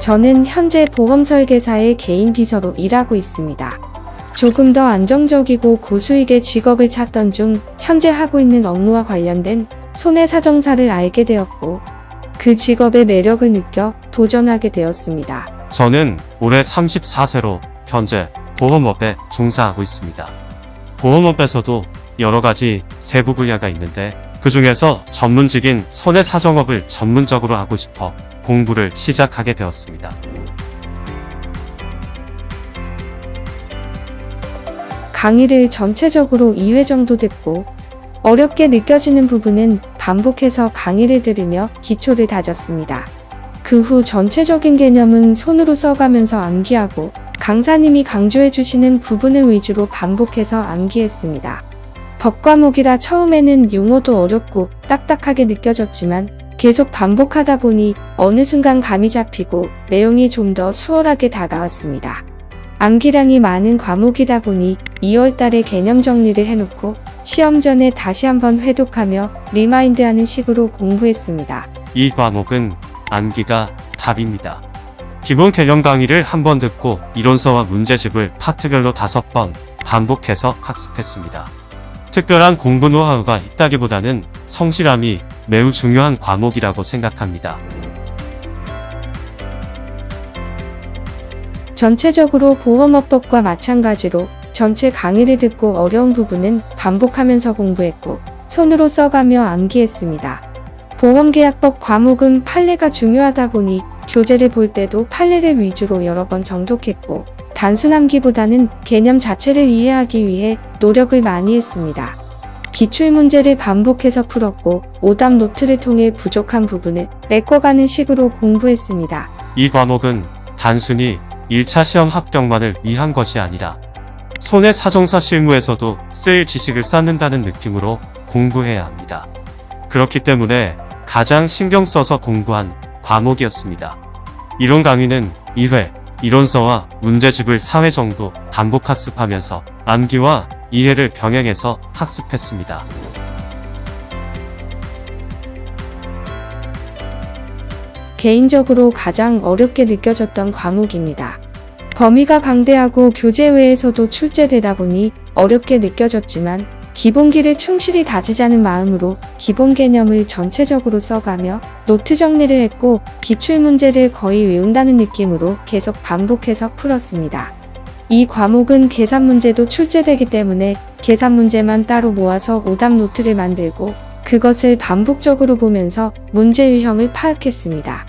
저는 현재 보험 설계사의 개인 비서로 일하고 있습니다. 조금 더 안정적이고 고수익의 직업을 찾던 중 현재 하고 있는 업무와 관련된 손해사정사를 알게 되었고 그 직업의 매력을 느껴 도전하게 되었습니다. 저는 올해 34세로 현재 보험업에 종사하고 있습니다. 보험업에서도 여러 가지 세부 분야가 있는데 그 중에서 전문직인 손해사정업을 전문적으로 하고 싶어 공부를 시작하게 되었습니다. 강의를 전체적으로 2회 정도 듣고 어렵게 느껴지는 부분은 반복해서 강의를 들으며 기초를 다졌습니다. 그 후 전체적인 개념은 손으로 써가면서 암기하고 강사님이 강조해 주시는 부분을 위주로 반복해서 암기했습니다. 법 과목이라 처음에는 용어도 어렵고 딱딱하게 느껴졌지만 계속 반복하다 보니 어느 순간 감이 잡히고 내용이 좀 더 수월하게 다가왔습니다. 암기량이 많은 과목이다 보니 2월 달에 개념 정리를 해놓고 시험 전에 다시 한번 회독하며 리마인드하는 식으로 공부했습니다. 이 과목은 암기가 답입니다. 기본 개념 강의를 한 번 듣고 이론서와 문제집을 파트별로 다섯 번 반복해서 학습했습니다. 특별한 공부 노하우가 있다기보다는 성실함이 매우 중요한 과목이라고 생각합니다. 전체적으로 보험업법과 마찬가지로 전체 강의를 듣고 어려운 부분은 반복하면서 공부했고 손으로 써가며 암기했습니다. 보험계약법 과목은 판례가 중요하다 보니 교재를 볼 때도 판례를 위주로 여러 번 정독했고 단순 암기보다는 개념 자체를 이해하기 위해 노력을 많이 했습니다. 기출문제를 반복해서 풀었고 오답 노트를 통해 부족한 부분을 메꿔가는 식으로 공부했습니다. 이 과목은 단순히 1차 시험 합격만을 위한 것이 아니라 손해 사정사 실무에서도 쓰일 지식을 쌓는다는 느낌으로 공부해야 합니다. 그렇기 때문에 가장 신경 써서 공부한 과목이었습니다. 이론 강의는 2회, 이론서와 문제집을 4회 정도 반복 학습하면서 암기와 이해를 병행해서 학습했습니다. 개인적으로 가장 어렵게 느껴졌던 과목입니다. 범위가 방대하고 교재 외에서도 출제되다 보니 어렵게 느껴졌지만 기본기를 충실히 다지자는 마음으로 기본 개념을 전체적으로 써가며 노트 정리를 했고 기출문제를 거의 외운다는 느낌으로 계속 반복해서 풀었습니다. 이 과목은 계산 문제도 출제되기 때문에 계산 문제만 따로 모아서 오답 노트를 만들고 그것을 반복적으로 보면서 문제 유형을 파악했습니다.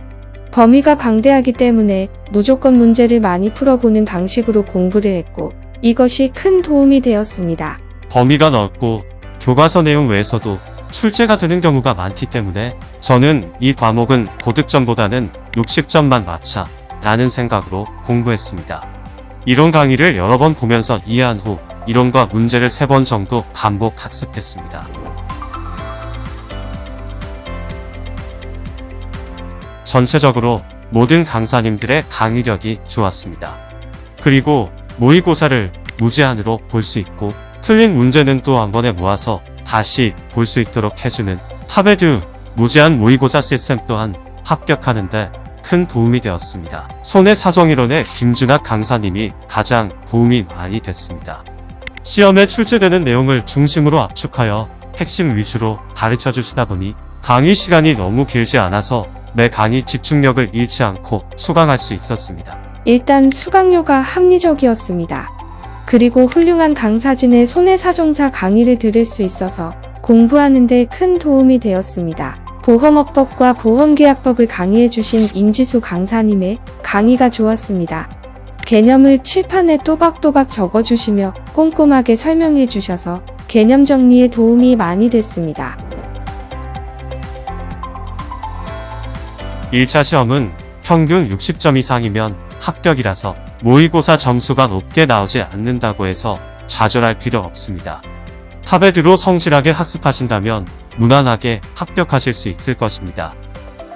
범위가 방대하기 때문에 무조건 문제를 많이 풀어보는 방식으로 공부를 했고 이것이 큰 도움이 되었습니다. 범위가 넓고 교과서 내용 외에서도 출제가 되는 경우가 많기 때문에 저는 이 과목은 고득점보다는 60점만 맞자 라는 생각으로 공부했습니다. 이론 강의를 여러 번 보면서 이해한 후 이론과 문제를 3번 정도 반복 학습했습니다. 전체적으로 모든 강사님들의 강의력이 좋았습니다. 그리고 모의고사를 무제한으로 볼 수 있고 틀린 문제는 또 한 번에 모아서 다시 볼 수 있도록 해주는 타베드 무제한 모의고사 시스템 또한 합격하는데 큰 도움이 되었습니다. 손해 사정이론의 김준학 강사님이 가장 도움이 많이 됐습니다. 시험에 출제되는 내용을 중심으로 압축하여 핵심 위주로 가르쳐 주시다 보니 강의 시간이 너무 길지 않아서 매 강의 집중력을 잃지 않고 수강할 수 있었습니다. 일단 수강료가 합리적이었습니다. 그리고 훌륭한 강사진의 손해사정사 강의를 들을 수 있어서 공부하는데 큰 도움이 되었습니다. 보험업법과 보험계약법을 강의해 주신 임지수 강사님의 강의가 좋았습니다. 개념을 칠판에 또박또박 적어주시며 꼼꼼하게 설명해 주셔서 개념 정리에 도움이 많이 됐습니다. 1차 시험은 평균 60점 이상이면 합격이라서 모의고사 점수가 높게 나오지 않는다고 해서 좌절할 필요 없습니다. 타베드로 성실하게 학습하신다면 무난하게 합격하실 수 있을 것입니다.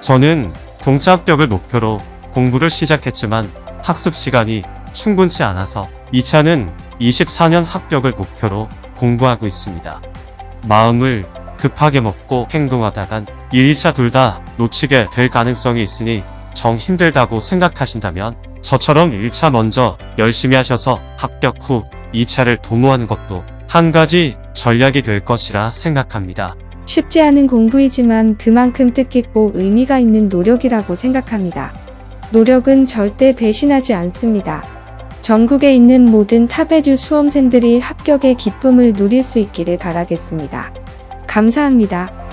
저는 동차 합격을 목표로 공부를 시작했지만 학습 시간이 충분치 않아서 2차는 24년 합격을 목표로 공부하고 있습니다. 마음을 급하게 먹고 행동하다간 1, 2차 둘 다 놓치게 될 가능성이 있으니 정 힘들다고 생각하신다면 저처럼 1차 먼저 열심히 하셔서 합격 후 2차를 도모하는 것도 한 가지 전략이 될 것이라 생각합니다. 쉽지 않은 공부이지만 그만큼 뜻깊고 의미가 있는 노력이라고 생각합니다. 노력은 절대 배신하지 않습니다. 전국에 있는 모든 타베듀 수험생들이 합격의 기쁨을 누릴 수 있기를 바라겠습니다. 감사합니다.